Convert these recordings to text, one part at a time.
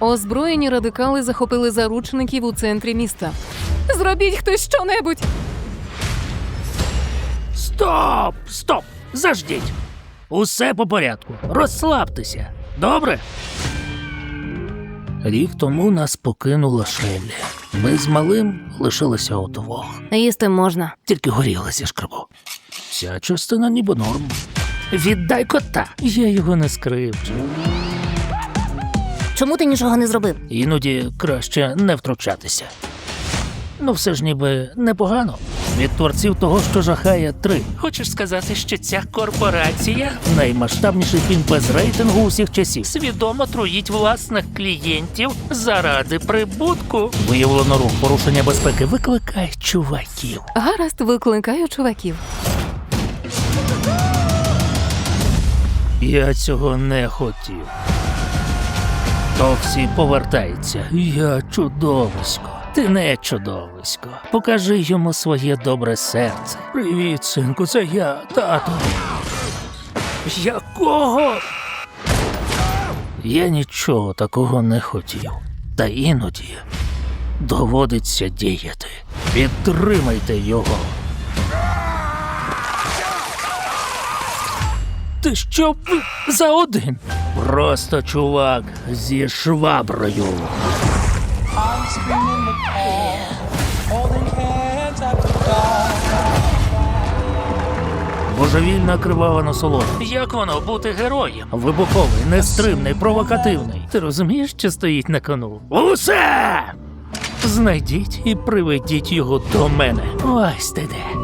Озброєні радикали захопили заручників у центрі міста. Зробіть хтось щонебудь! Стоп! Стоп! Заждіть! Усе по порядку. Розслабтеся. Добре? Рік тому нас покинула Шеллі. Ми з малим лишилися удвох. Їсти можна. Тільки горілися шкребу. Вся частина ніби норм. Віддай кота. Я його не скривчу. Чому ти нічого не зробив? Іноді краще не втручатися. Ну, все ж ніби непогано. Від творців того, що жахає три. Хочеш сказати, що ця корпорація наймасштабніший фільм без рейтингу усіх часів. Свідомо труїть власних клієнтів заради прибутку. Виявлено рух порушення безпеки викликає чуваків. Гаразд, викликаю чуваків. Я цього не хотів. Токсі повертається. Я чудовисько. Ти не чудовисько. Покажи йому своє добре серце. Привіт, синку, це я, тато. Якого? Я нічого такого не хотів. Та іноді доводиться діяти. Підтримайте його. Ти що за один? Просто чувак зі шваброю. Божевільна кривава насолода. Як воно бути героєм? Вибуховий, нестримний, провокативний. Ти розумієш, що стоїть на кону? Усе! Знайдіть і приведіть його до мене. Ось ти де.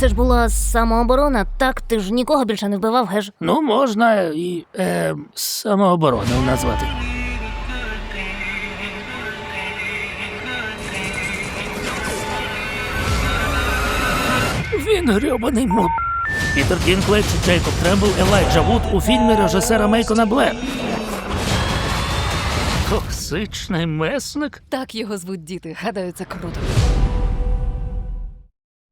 Це ж була самооборона, так ти ж нікого більше не вбивав, геш? Ну, можна і е, самообороною назвати. Він грьобаний мут. Пітер Дінклейдж, Джейкоб Трембл, Елайджа Вуд у фільмі режисера Мейкона Блер. Токсичний месник? Так його звуть діти. Гадаю, це круто.